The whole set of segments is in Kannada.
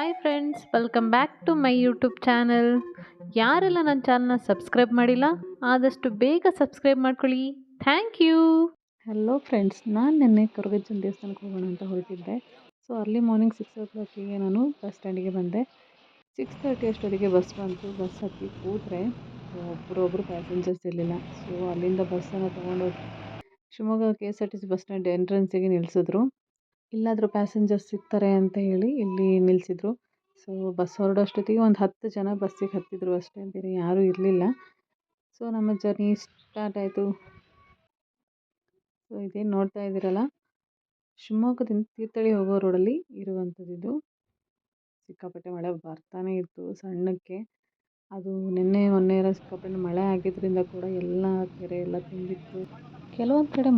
Hi friends, welcome back to my YouTube channel. ಯಾರೆಲ್ಲ ನನ್ನ ಚಾನಲ್ನ ಸಬ್ಸ್ಕ್ರೈಬ್ ಮಾಡಿಲ್ಲ, ಆದಷ್ಟು ಬೇಗ ಸಬ್ಸ್ಕ್ರೈಬ್ ಮಾಡ್ಕೊಳ್ಳಿ. Thank you. ಹಲೋ ಫ್ರೆಂಡ್ಸ್ ನಾನು ನಿನ್ನೆ ಕರಗಜ್ಜನ ದೇವಸ್ಥಾನಕ್ಕೆ ಹೋಗೋಣ ಅಂತ ಹೊರಟಿದ್ದೆ. ಸೊ ಅರ್ಲಿ ಮಾರ್ನಿಂಗ್ ಸಿಕ್ಸ್ ಓ ಕ್ಲಾಕಿಗೆ ನಾನು ಬಸ್ ಸ್ಟ್ಯಾಂಡಿಗೆ ಬಂದೆ. ಸಿಕ್ಸ್ ತರ್ಟಿ ಅಷ್ಟೊತ್ತಿಗೆ ಬಸ್ ಬಂತು. ಬಸ್ ಹತ್ತಿ ಕೂತ್ರೆ ಒಬ್ಬರೊಬ್ಬರು ಪ್ಯಾಸೆಂಜರ್ಸ್ ಇರಲಿಲ್ಲ. ಸೊ ಅಲ್ಲಿಂದ ಬಸ್ಸನ್ನು ತೊಗೊಂಡೋಗಿ Shivamogga K S R T C bus stand ಎಂಟ್ರೆನ್ಸಿಗೆ ನಿಲ್ಲಿಸಿದ್ರು ಇಲ್ಲಾದರೂ ಪ್ಯಾಸೆಂಜರ್ಸ್ ಸಿಗ್ತಾರೆ ಅಂತ ಹೇಳಿ ಇಲ್ಲಿ ನಿಲ್ಲಿಸಿದ್ರು ಸೊ ಬಸ್ ಹೊರಡೋಷ್ಟೊತ್ತಿಗೆ ಒಂದು ಹತ್ತು ಜನ ಬಸ್ಸಿಗೆ ಹತ್ತಿದ್ರು ಅಷ್ಟೇ ಬೇರೆ ಯಾರೂ ಇರಲಿಲ್ಲ. ಸೊ ನಮ್ಮ ಜರ್ನಿ ಸ್ಟಾರ್ಟ್ ಆಯಿತು. ಸೊ ಇದೇನು ನೋಡ್ತಾ ಇದ್ದೀರಲ್ಲ? ಶಿವಮೊಗ್ಗದಿಂದ ತೀರ್ಥಹಳ್ಳಿ ಹೋಗೋ ರೋಡಲ್ಲಿ ಇರುವಂಥದ್ದು ಇದು ಸಿಕ್ಕಾಪಟ್ಟೆ ಮಳೆ ಬರ್ತಾನೆ ಇತ್ತು ಸಣ್ಣಕ್ಕೆ. ಅದು ನಿನ್ನೆ, ಮೊನ್ನೆ ಇರೋ ಸಿಕ್ಕಾಪಟ್ಟೆ ಮಳೆ ಆಗಿದ್ದರಿಂದ ಕೂಡ ಎಲ್ಲ ಕೆರೆ ಎಲ್ಲ ತುಂಬಿತ್ತು. ಕೆಲವೊಂದು ಕಡೆ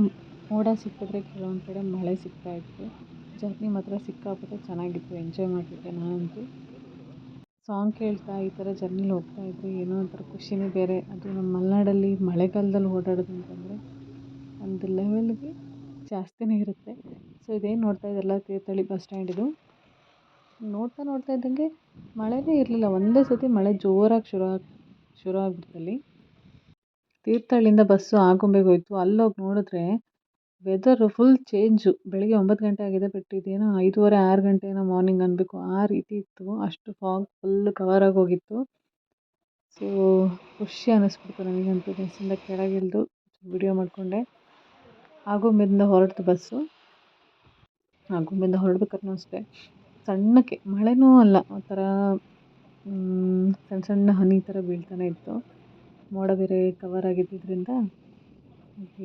ಮೋಡ ಸಿಕ್ಕಿದ್ರೆ ಕೆಲವೊಂದು ಕಡೆ ಮಳೆ ಸಿಗ್ತಾ ಇತ್ತು. ಜರ್ನಿ ಮಾತ್ರ ಸಿಕ್ಕಾಪಟ್ಟೆ ಚೆನ್ನಾಗಿತ್ತು. ಎಂಜಾಯ್ ಮಾಡಿಬಿಟ್ಟೆ ನಾನಂತೂ. ಸಾಂಗ್ ಕೇಳ್ತಾ ಈ ಥರ ಜರ್ನಿಲಿ ಹೋಗ್ತಾ ಇದ್ದರೆ ಏನೋ ಒಂಥರ ಖುಷಿನೇ ಬೇರೆ. ಅದು ನಮ್ಮ ಮಲೆನಾಡಲ್ಲಿ ಮಳೆಗಾಲದಲ್ಲಿ ಓಡಾಡೋದು ಅಂತಂದರೆ ಒಂದು ಲೆವೆಲ್ಗೆ ಜಾಸ್ತಿನೇ ಇರುತ್ತೆ. ಸೊ ಇದೇನು ನೋಡ್ತಾ ಇದ್ದಲ್ಲ ತೀರ್ಥಹಳ್ಳಿ ಬಸ್ ಸ್ಟ್ಯಾಂಡ್ ಇದು. ನೋಡ್ತಾ ನೋಡ್ತಾ ಇದ್ದಂಗೆ ಮಳೆನೇ ಇರಲಿಲ್ಲ. ಒಂದೇ ಸತಿ ಮಳೆ ಜೋರಾಗಿ ಶುರು ಆಗಿ, ಶುರು ಆಗ್ಬಿಡ್ತಲ್ಲಿ. ತೀರ್ಥಹಳ್ಳಿಯಿಂದ ಬಸ್ಸು ಆಗುಂಬೆಗೆ ಹೋಯಿತು. ಅಲ್ಲೋಗಿ ನೋಡಿದ್ರೆ ವೆದರು ಫುಲ್ ಚೇಂಜು ಬೆಳಗ್ಗೆ ಒಂಬತ್ತು ಗಂಟೆ ಆಗಿದೆ ಬಟ್ ಇದೇನೋ ಐದೂವರೆ, ಆರು ಗಂಟೆ ಏನೋ ಮಾರ್ನಿಂಗ್ ಅನ್ನಬೇಕು ಆ ರೀತಿ ಇತ್ತು. ಅಷ್ಟು ಫಾಗ್ ಫುಲ್ ಕವರ್ ಆಗಿ ಹೋಗಿತ್ತು. ಸೊ ಖುಷಿ ಅನ್ನಿಸ್ಬಿಡ್ತು ನನಗಂತೂ ಬಸ್ಸಿಂದ ಕೆಳಗಿಳಿದು ವಿಡಿಯೋ ಮಾಡಿಕೊಂಡೆ. ಆಗುಂಬೆಯಿಂದ ಹೊರಡ್ತು ಬಸ್ಸು ಆಗುಂಬೆಯಿಂದ ಹೊರಡ್ಬೇಕಾದ್ರೂ ಅಷ್ಟೇ. ಸಣ್ಣಕ್ಕೆ, ಮಳೆನೂ ಅಲ್ಲ. ಒಂಥರ ಸಣ್ಣ ಸಣ್ಣ ಹನಿ ಥರ ಬೀಳ್ತಾನೆ ಇತ್ತು. ಮೋಡ ಬೇರೆ ಕವರ್ ಆಗಿದ್ದರಿಂದ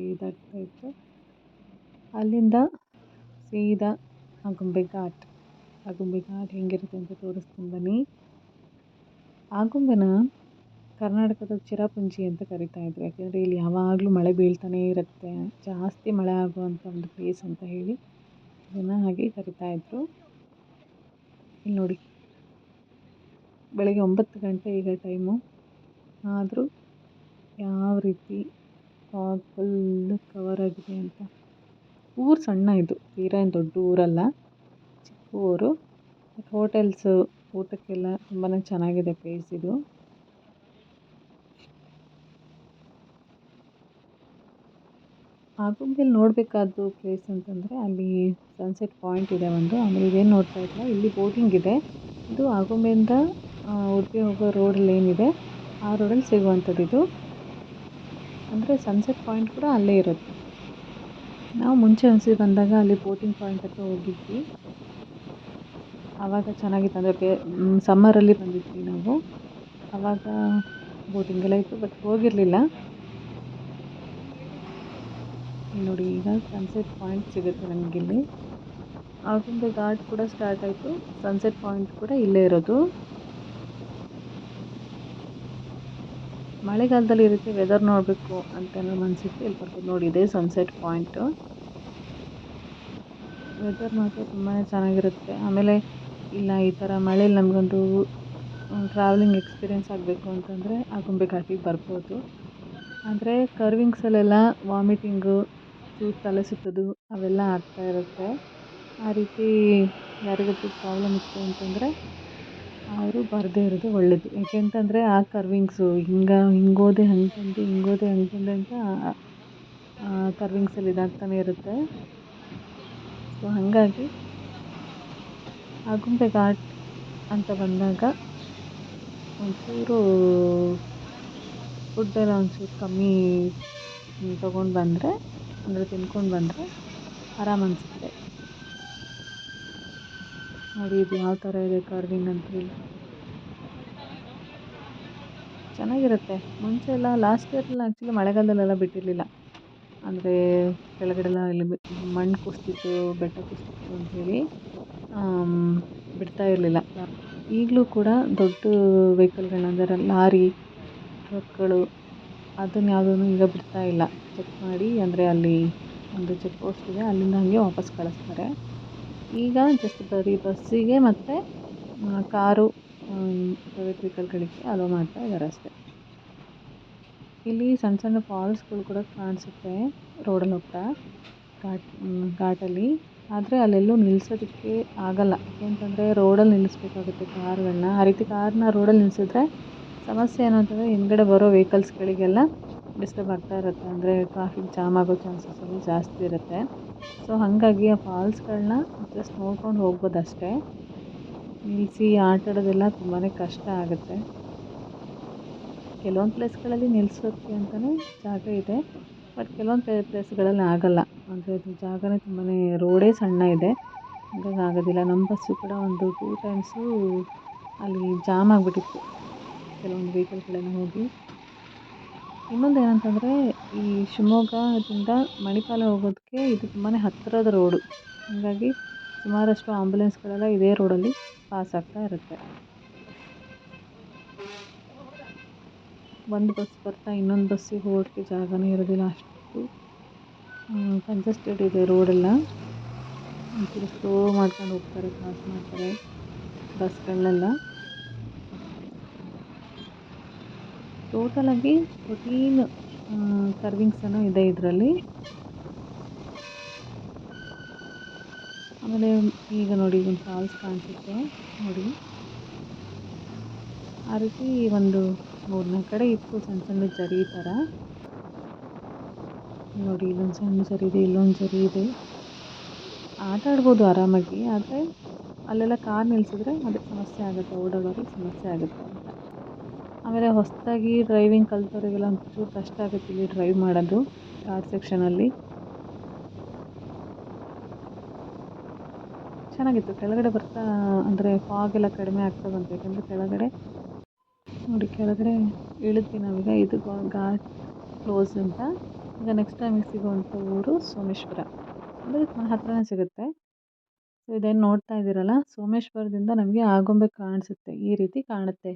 ಇದಾಗ್ತಾ ಇತ್ತು. ಅಲ್ಲಿಂದ ಸೀದಾ ಆಗುಂಬೆ ಘಾಟ್. ಆಗುಂಬೆ ಘಾಟ್ ಹೆಂಗಿರುತ್ತೆ ಅಂತ ತೋರಿಸ್ತೀನಿ ಬನ್ನಿ. ಆಗುಂಬೆನ ಕರ್ನಾಟಕದ ಚಿರಪುಂಜಿ ಅಂತ ಕರಿತಾ ಇದ್ರು. ಯಾಕೆಂದರೆ ಇಲ್ಲಿ ಯಾವಾಗಲೂ ಮಳೆ ಬೀಳ್ತಾನೇ ಇರುತ್ತೆ. ಜಾಸ್ತಿ ಮಳೆ ಆಗುವಂಥ ಒಂದು ಪ್ಲೇಸ್ ಅಂತ ಹೇಳಿ ಇದನ್ನು ಹಾಗೆ ಕರಿತಾ ಇದ್ರು. ಇಲ್ಲಿ ನೋಡಿ. ಬೆಳಗ್ಗೆ ಒಂಬತ್ತು ಗಂಟೆ ಈಗ ಟೈಮು ಆದರೂ ಯಾವ ರೀತಿ ಫಾಗ್ ಫುಲ್ ಕವರ್ ಆಗಿದೆ ಅಂತ. ಊರು ಸಣ್ಣ ಇದು. ತೀರಾ ಏನು ದೊಡ್ಡ ಊರಲ್ಲ. ಚಿಕ್ಕ ಊರು. ಹೋಟೆಲ್ಸು ಊಟಕ್ಕೆಲ್ಲ ತುಂಬಾ ಚೆನ್ನಾಗಿದೆ ಪ್ಲೇಸ್ ಇದು. ಆಗುಂಬೆಲಿ ನೋಡಬೇಕಾದ್ದು ಪ್ಲೇಸ್ ಅಂತಂದರೆ ಅಲ್ಲಿ ಸನ್ಸೆಟ್ ಪಾಯಿಂಟ್ ಇದೆ ಒಂದು. ಆಮೇಲೆ ಇದೇನು ನೋಡ್ತಾ ಇಲ್ಲ ಇಲ್ಲಿ ಬೋಟಿಂಗ್ ಇದೆ. ಇದು ಆಗುಂಬೆಯಿಂದ ಉಡುಪಿ ಹೋಗೋ ರೋಡಲ್ಲಿ ಏನಿದೆ, ಆ ರೋಡಲ್ಲಿ ಸಿಗುವಂಥದ್ದು ಇದು. ಅಂದರೆ ಸನ್ಸೆಟ್ ಪಾಯಿಂಟ್ ಕೂಡ ಅಲ್ಲೇ ಇರುತ್ತೆ. ನಾವು ಮುಂಚೆ ಒಂದ್ಸರಿ ಬಂದಾಗ ಅಲ್ಲಿ ಬೋಟಿಂಗ್ ಪಾಯಿಂಟ್ ಹತ್ರ ಹೋಗಿದ್ವಿ. ಆವಾಗ ಚೆನ್ನಾಗಿತ್ತು. ಅಂದರೆ ಸಮ್ಮರಲ್ಲಿ ಬಂದಿದ್ವಿ ನಾವು. ಆವಾಗ ಬೋಟಿಂಗ್ ಎಲ್ಲ ಇತ್ತು ಬಟ್ ಹೋಗಿರಲಿಲ್ಲ. ನೋಡಿ ಈಗ ಸನ್ಸೆಟ್ ಪಾಯಿಂಟ್ ಸಿಗುತ್ತೆ ನಮಗಿಲ್ಲಿ. ಆವಾಗಿಂದ ಘಾಟ್ ಕೂಡ ಸ್ಟಾರ್ಟ್ ಆಯಿತು. ಸನ್ಸೆಟ್ ಪಾಯಿಂಟ್ ಕೂಡ ಇಲ್ಲೇ ಇರೋದು. ಮಳೆಗಾಲದಲ್ಲಿ ಈ ರೀತಿ ವೆದರ್ ನೋಡಬೇಕು ಅಂತ ನಮ್ಮ ಅನಿಸುತ್ತೆ ಇಲ್ಲಿ ಬರ್ಬೋದು ನೋಡಿ, ಇದೆ ಸನ್ಸೆಟ್ ಪಾಯಿಂಟು ವೆದರ್ ಮಾತ್ರ ತುಂಬಾ ಚೆನ್ನಾಗಿರುತ್ತೆ. ಆಮೇಲೆ ಇಲ್ಲ, ಈ ಥರ ಮಳೇಲಿ ನಮಗೊಂದು ಟ್ರಾವೆಲಿಂಗ್ ಎಕ್ಸ್ಪೀರಿಯೆನ್ಸ್ ಆಗಬೇಕು ಅಂತಂದರೆ ಆಗುಂಬೆ ಘಾಟಿಗೆ ಬರ್ಬೋದು. ಆದರೆ ಕರ್ವಿಂಗ್ಸಲ್ಲೆಲ್ಲ ವಾಮಿಟಿಂಗು ತಲೆ ಸುತ್ತೋದು ಅವೆಲ್ಲ ಆಗ್ತಾ ಇರುತ್ತೆ. ಆ ರೀತಿ ಯಾರಿಗಾದ್ರೂ ಪ್ರಾಬ್ಲಮ್ ಇತ್ತು ಅಂತಂದರೆ ಅವರು ಬರದೇ ಇರೋದು ಒಳ್ಳೆಯದು ಯಾಕೆಂತಂದರೆ ಆ ಕರ್ವಿಂಗ್ಸು ಹಿಂಗೆ, ಹಿಂಗೋದೆ ಹಂಗೆ ಬಂದು ಹಿಂಗೋದೆ ಹಂಗೆ ಬಂದೆ ಅಂತ ಕರ್ವಿಂಗ್ಸಲ್ಲಿ ಇದಾಗ್ತಾನೆ ಇರುತ್ತೆ. ಸೊ ಹಾಗಾಗಿ ಆಗುಂಬೆ ಘಾಟ್ ಅಂತ ಬಂದಾಗ ಒಂಚೂರು ಫುಡ್ಡೆಲ್ಲ ಒಂಚೂರು ಕಮ್ಮಿ ತೊಗೊಂಡು ಬಂದರೆ, ಅಂದರೆ ತಿನ್ಕೊಂಡು ಬಂದರೆ ಆರಾಮ ಅನಿಸುತ್ತೆ. ನೋಡಿ ಇದು ಯಾವ ಥರ ಇದೆ ಕಾರ್ವಿಂಗ್ ಅಂತ ಹೇಳಿ. ಚೆನ್ನಾಗಿರುತ್ತೆ. ಮುಂಚೆ ಎಲ್ಲ ಲಾಸ್ಟ್ ಇಯರ್ಲೆಲ್ಲ ಆ್ಯಕ್ಚುಲಿ ಮಳೆಗಾಲದಲ್ಲೆಲ್ಲ ಬಿಟ್ಟಿರಲಿಲ್ಲ. ಅಂದರೆ ಕೆಳಗಡೆಲ್ಲ ಇಲ್ಲಿ ಮಣ್ಣು ಕುಸಿತಿತ್ತು, ಬೆಟ್ಟ ಕುಸ್ತಿತ್ತು ಅಂಥೇಳಿ ಬಿಡ್ತಾ ಇರಲಿಲ್ಲ. ಈಗಲೂ ಕೂಡ ದೊಡ್ಡ ವೆಹಿಕಲ್ಗಳನ್ನ ಲಾರಿ ಟ್ರಕ್ಗಳು ಅದನ್ನು ಯಾವುದನ್ನು ಈಗ ಬಿಡ್ತಾ ಇಲ್ಲ. ಚೆಕ್ ಮಾಡಿ, ಅಂದರೆ ಅಲ್ಲಿ ಒಂದು ಚೆಕ್ ಪೋಸ್ಟ್ ಇದೆ, ಅಲ್ಲಿಂದ ಹಾಗೆ ವಾಪಸ್ ಕಳಿಸ್ತಾರೆ. ಈಗ ಜಸ್ಟ್ ಬರೀ ಬಸ್ಸಿಗೆ ಮತ್ತು ಕಾರು ಪ್ರೈವೇಟ್ ವೆಹಿಕಲ್ಗಳಿಗೆ ಅಲೋ ಮಾಡ್ತಾ ಇದ್ದಾರೆ ಅಷ್ಟೇ. ಇಲ್ಲಿ ಸಣ್ಣ ಸಣ್ಣ ಫಾಲ್ಸ್ಗಳು ಕೂಡ ಕಾಣಿಸುತ್ತೆ ರೋಡಲ್ಲಿ ಹೋಗ್ತಾ ಘಾಟ್ ಘಾಟಲ್ಲಿ. ಆದರೆ ಅಲ್ಲೆಲ್ಲೂ ನಿಲ್ಲಿಸೋದಕ್ಕೆ ಆಗಲ್ಲ. ಯಾಕೆಂತಂದರೆ ರೋಡಲ್ಲಿ ನಿಲ್ಲಿಸ್ಬೇಕಾಗುತ್ತೆ ಕಾರುಗಳನ್ನ ಆ ರೀತಿ ಕಾರನ್ನ ರೋಡಲ್ಲಿ ನಿಲ್ಲಿಸಿದ್ರೆ ಸಮಸ್ಯೆ ಏನು ಅಂತಂದರೆ ಹಿಂದ್ಗಡೆ ಬರೋ ವೆಹಿಕಲ್ಸ್ಗಳಿಗೆಲ್ಲ ಡಿಸ್ಟರ್ಬ್ ಆಗ್ತಾ ಇರುತ್ತೆ ಅಂದರೆ ಟ್ರಾಫಿಕ್ ಜಾಮ್ ಆಗೋ ಚಾನ್ಸಸ್ ಎಲ್ಲ ಜಾಸ್ತಿ ಇರುತ್ತೆ. ಸೊ ಹಾಗಾಗಿ ಆ ಫಾಲ್ಸ್ಗಳನ್ನ ಜಸ್ಟ್ ನೋಡ್ಕೊಂಡು ಹೋಗ್ಬೋದು ಅಷ್ಟೇ ನಿಲ್ಲಿಸಿ ಆಟಾಡೋದೆಲ್ಲ ತುಂಬಾ ಕಷ್ಟ ಆಗುತ್ತೆ. ಕೆಲವೊಂದು ಪ್ಲೇಸ್ಗಳಲ್ಲಿ ನಿಲ್ಲಿಸೋಕ್ಕೆ ಅಂತಲೇ ಜಾಗ ಇದೆ. ಬಟ್ ಕೆಲವೊಂದು ಪ್ಲೇ ಪ್ಲೇಸ್ಗಳಲ್ಲಿ ಆಗೋಲ್ಲ. ಅಂದರೆ ಅದು ಜಾಗನೇ ತುಂಬಾ ರೋಡೇ ಸಣ್ಣ ಇದೆ. ಹಾಗಾಗಿ ಆಗೋದಿಲ್ಲ. ನಮ್ಮ ಬಸ್ಸು ಕೂಡ ಒಂದು ಟೂ ಟೈಮ್ಸು ಅಲ್ಲಿ ಜಾಮ್ ಆಗಿಬಿಟ್ಟಿತ್ತು. ಕೆಲವೊಂದು ವೆಹಿಕಲ್ಗಳೆಲ್ಲ ಹೋಗಿ. ಇನ್ನೊಂದು ಏನಂತಂದರೆ ಈ ಶಿವಮೊಗ್ಗದಿಂದ ಮಣಿಪಾಲ ಹೋಗೋದಕ್ಕೆ ಇದು ತುಂಬಾ ಹತ್ತಿರದ ರೋಡು. ಹಾಗಾಗಿ ಸುಮಾರಷ್ಟು ಆಂಬುಲೆನ್ಸ್ಗಳೆಲ್ಲ ಇದೇ ರೋಡಲ್ಲಿ ಪಾಸ್ ಆಗ್ತಾ ಇರುತ್ತೆ. ಒಂದು ಬಸ್ ಬರ್ತಾ ಇನ್ನೊಂದು ಬಸ್ಸಿಗೆ ಹೋಗೋಕ್ಕೆ ಜಾಗನೇ ಇರೋದಿಲ್ಲ ಅಷ್ಟು. ಕಂಜೆಸ್ಟೆಡ್ ಇದೆ ರೋಡೆಲ್ಲ. ಒಂಚೂರು ಸ್ಲೋ ಮಾಡ್ಕೊಂಡು ಹೋಗ್ತಾರೆ, ಪಾಸ್ ಮಾಡ್ತಾರೆ ಬಸ್ಗಳನ್ನೆಲ್ಲ. ಟೋಟಲಾಗಿ ಫೋರ್ಟೀನ್ ಕರ್ವಿಂಗ್ಸ್ ಏನೋ ಇದೆ ಇದರಲ್ಲಿ. ಆಮೇಲೆ ಈಗ ನೋಡಿ ಒಂದು ಫಾಲ್ಸ್ ಕಾಣಿಸುತ್ತೆ, ನೋಡಿ. ಆ ರೀತಿ ಒಂದು ಮೂರನೇ ಕಡೆ ಇತ್ತು ಸಣ್ಣ ಸಣ್ಣ ಜರಿ ಥರ. ನೋಡಿ ಇಲ್ಲೊಂದು ಸಣ್ಣ ಜರಿ ಇದೆ, ಇಲ್ಲೊಂದು ಜರಿ ಇದೆ. ಆಟ ಆಡ್ಬೋದು ಆರಾಮಾಗಿ, ಆದರೆ ಅಲ್ಲೆಲ್ಲ ಕಾರ್ ನಿಲ್ಲಿಸಿದ್ರೆ ಅದಕ್ಕೆ ಸಮಸ್ಯೆ ಆಗುತ್ತೆ ಓಡಾಡೋರಿಗೆ ಸಮಸ್ಯೆ ಆಗುತ್ತೆ. ಆಮೇಲೆ ಹೊಸದಾಗಿ ಡ್ರೈವಿಂಗ್ ಕಲಿತವ್ರಿಗೆಲ್ಲ ಒಂಚೂರು ಕಷ್ಟ ಆಗುತ್ತೆ ಇಲ್ಲಿ ಡ್ರೈವ್ ಮಾಡೋದು ಸೆಕ್ಷನ್ ಸೆಕ್ಷನಲ್ಲಿ ಚೆನ್ನಾಗಿತ್ತು. ಕೆಳಗಡೆ ಬರ್ತಾ ಅಂದರೆ ಫಾಗ್ ಎಲ್ಲ ಕಡಿಮೆ ಆಗ್ತಾ ಬಂತು. ಯಾಕಂದರೆ ಕೆಳಗಡೆ ನೋಡಿ, ಕೆಳಗಡೆ ಇಳಿದ್ವಿ ನಾವೀಗ. ಇದು ಘಾಟ್ ಕ್ಲೋಸ್ ಅಂತ. ಈಗ ನೆಕ್ಸ್ಟ್ ಟೈಮಿಗೆ ಸಿಗುವಂಥ ಊರು ಸೋಮೇಶ್ವರ. ಅಂದರೆ ಹತ್ರನೇ ಸಿಗುತ್ತೆ. ಸೊ ಇದೇನು ನೋಡ್ತಾ ಇದ್ದೀರಲ್ಲ? ಸೋಮೇಶ್ವರದಿಂದ ನಮಗೆ ಆಗುಂಬೆ ಕಾಣಿಸುತ್ತೆ. ಈ ರೀತಿ ಕಾಣುತ್ತೆ.